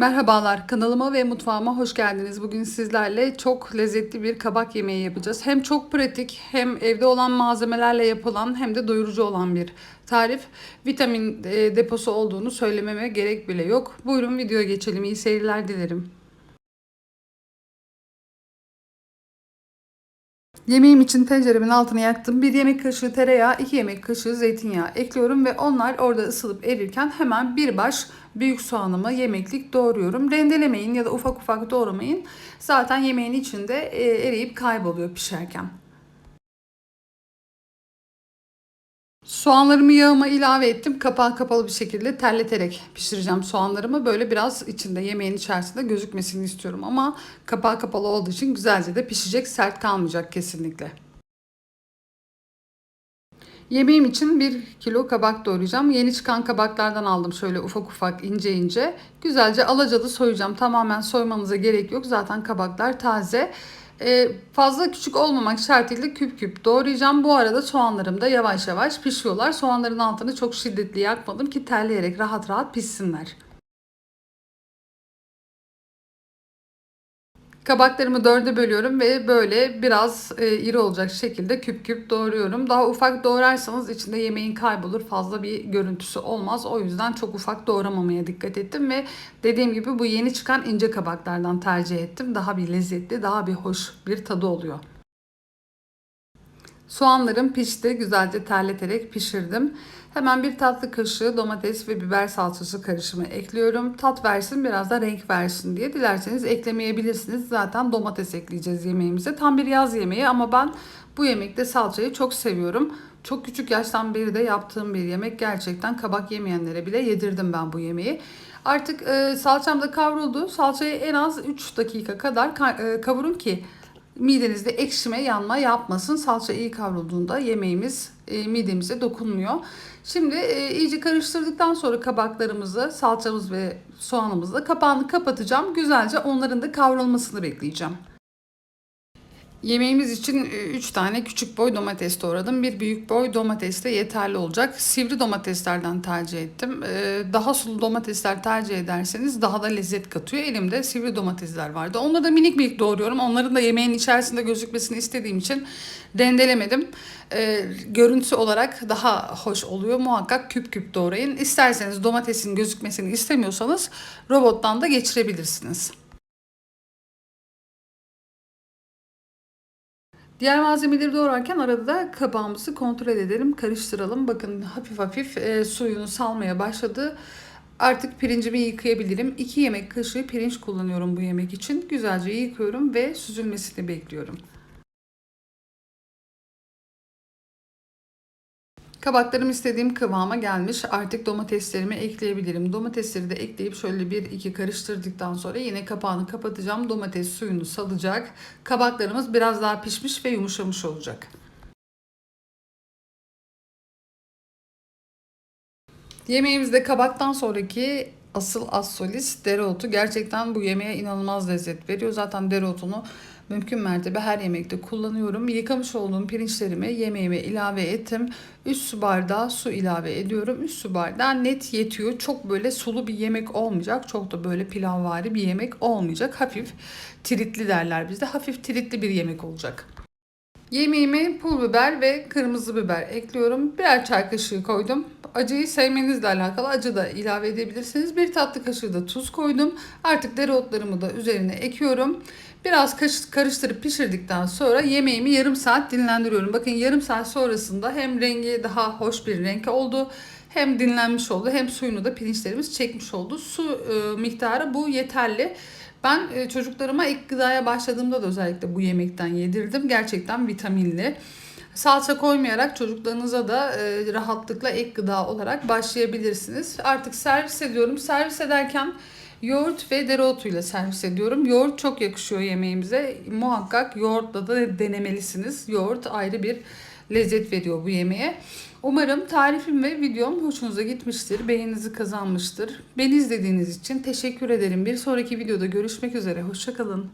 Merhabalar, kanalıma ve mutfağıma hoş geldiniz. Bugün sizlerle çok lezzetli bir kabak yemeği yapacağız. Hem çok pratik, hem evde olan malzemelerle yapılan, hem de doyurucu olan bir tarif. Vitamin e, deposu olduğunu söylememe gerek bile yok. Buyurun videoya geçelim. İyi seyirler dilerim. Yemeğim için tenceremin altını yaktım. Bir yemek kaşığı tereyağı, iki yemek kaşığı zeytinyağı ekliyorum ve onlar orada ısılıp erirken hemen bir baş büyük soğanımı yemeklik doğruyorum. Rendelemeyin ya da ufak ufak doğramayın. Zaten yemeğin içinde e, eriyip kayboluyor pişerken. Soğanlarımı yağıma ilave ettim. Kapağı kapalı bir şekilde terleterek pişireceğim soğanlarımı. Böyle biraz içinde yemeğin içerisinde gözükmesini istiyorum. Ama kapağı kapalı olduğu için güzelce de pişecek. Sert kalmayacak kesinlikle. Yemeğim için 1 kilo kabak doğrayacağım. Yeni çıkan kabaklardan aldım şöyle ufak ufak ince ince. Güzelce alacalı soyacağım. Tamamen soymanıza gerek yok. Zaten kabaklar taze. Ee, fazla küçük olmamak şartıyla küp küp doğrayacağım. Bu arada soğanlarım da yavaş yavaş pişiyorlar. Soğanların altını çok şiddetli yakmadım ki terleyerek rahat rahat pişsinler. Kabaklarımı dörde bölüyorum ve böyle biraz e, iri olacak şekilde küp küp doğruyorum. Daha ufak doğrarsanız içinde yemeğin kaybolur. Fazla bir görüntüsü olmaz. O yüzden çok ufak doğramamaya dikkat ettim ve dediğim gibi bu yeni çıkan ince kabaklardan tercih ettim. Daha bir lezzetli, daha bir hoş bir tadı oluyor. Soğanlarım pişti. Güzelce terleterek pişirdim. Hemen bir tatlı kaşığı domates ve biber salçası karışımı ekliyorum. Tat versin biraz da renk versin diye. Dilerseniz eklemeyebilirsiniz. Zaten domates ekleyeceğiz yemeğimize. Tam bir yaz yemeği ama ben bu yemekte salçayı çok seviyorum. Çok küçük yaştan beri de yaptığım bir yemek. Gerçekten kabak yemeyenlere bile yedirdim ben bu yemeği. Artık e, salçam da kavruldu. Salçayı en az 3 dakika kadar ka- e, kavurun ki midenizde ekşime yanma yapmasın. Salça iyi kavrulduğunda yemeğimiz e, midemize dokunmuyor. Şimdi e, iyice karıştırdıktan sonra kabaklarımızı, salçamız ve soğanımızla kapağını kapatacağım. Güzelce onların da kavrulmasını bekleyeceğim. Yemeğimiz için 3 tane küçük boy domates doğradım. Bir büyük boy domates de yeterli olacak. Sivri domateslerden tercih ettim. Ee, daha sulu domatesler tercih ederseniz daha da lezzet katıyor. Elimde sivri domatesler vardı. Onları da minik minik doğruyorum. Onların da yemeğin içerisinde gözükmesini istediğim için rendelemedim. Ee, görüntüsü olarak daha hoş oluyor. Muhakkak küp küp doğrayın. İsterseniz domatesin gözükmesini istemiyorsanız robottan da geçirebilirsiniz. Diğer malzemeleri doğrarken arada da kabağımızı kontrol edelim, karıştıralım. Bakın hafif hafif e, suyunu salmaya başladı. Artık pirincimi yıkayabilirim. 2 yemek kaşığı pirinç kullanıyorum bu yemek için. Güzelce yıkıyorum ve süzülmesini bekliyorum. Kabaklarım istediğim kıvama gelmiş. Artık domateslerimi ekleyebilirim. Domatesleri de ekleyip şöyle bir iki karıştırdıktan sonra yine kapağını kapatacağım. Domates suyunu salacak. Kabaklarımız biraz daha pişmiş ve yumuşamış olacak. Yemeğimizde kabaktan sonraki asıl as solist dereotu. Gerçekten bu yemeğe inanılmaz lezzet veriyor. Zaten dereotunu mümkün mertebe her yemekte kullanıyorum. Yıkamış olduğum pirinçlerimi yemeğime ilave ettim. 3 su bardağı su ilave ediyorum. 3 su bardağı net yetiyor. Çok böyle sulu bir yemek olmayacak. Çok da böyle pilavvari bir yemek olmayacak. Hafif tritli derler bizde. Hafif tritli bir yemek olacak. Yemeğime pul biber ve kırmızı biber ekliyorum. Birer çay kaşığı koydum. Acıyı sevmenizle alakalı acı da ilave edebilirsiniz. Bir tatlı kaşığı da tuz koydum. Artık dereotlarımı da üzerine ekiyorum. Biraz karıştırıp pişirdikten sonra yemeğimi yarım saat dinlendiriyorum. Bakın yarım saat sonrasında hem rengi daha hoş bir renk oldu. Hem dinlenmiş oldu hem suyunu da pirinçlerimiz çekmiş oldu. Su e, miktarı bu yeterli. Ben e, çocuklarıma ilk gıdaya başladığımda da özellikle bu yemekten yedirdim. Gerçekten vitaminli. Salça koymayarak çocuklarınıza da e, rahatlıkla ek gıda olarak başlayabilirsiniz. Artık servis ediyorum. Servis ederken yoğurt ve dereotuyla servis ediyorum. Yoğurt çok yakışıyor yemeğimize. Muhakkak yoğurtla da denemelisiniz. Yoğurt ayrı bir lezzet veriyor bu yemeğe. Umarım tarifim ve videom hoşunuza gitmiştir, beğeninizi kazanmıştır. Beni izlediğiniz için teşekkür ederim. Bir sonraki videoda görüşmek üzere, hoşçakalın.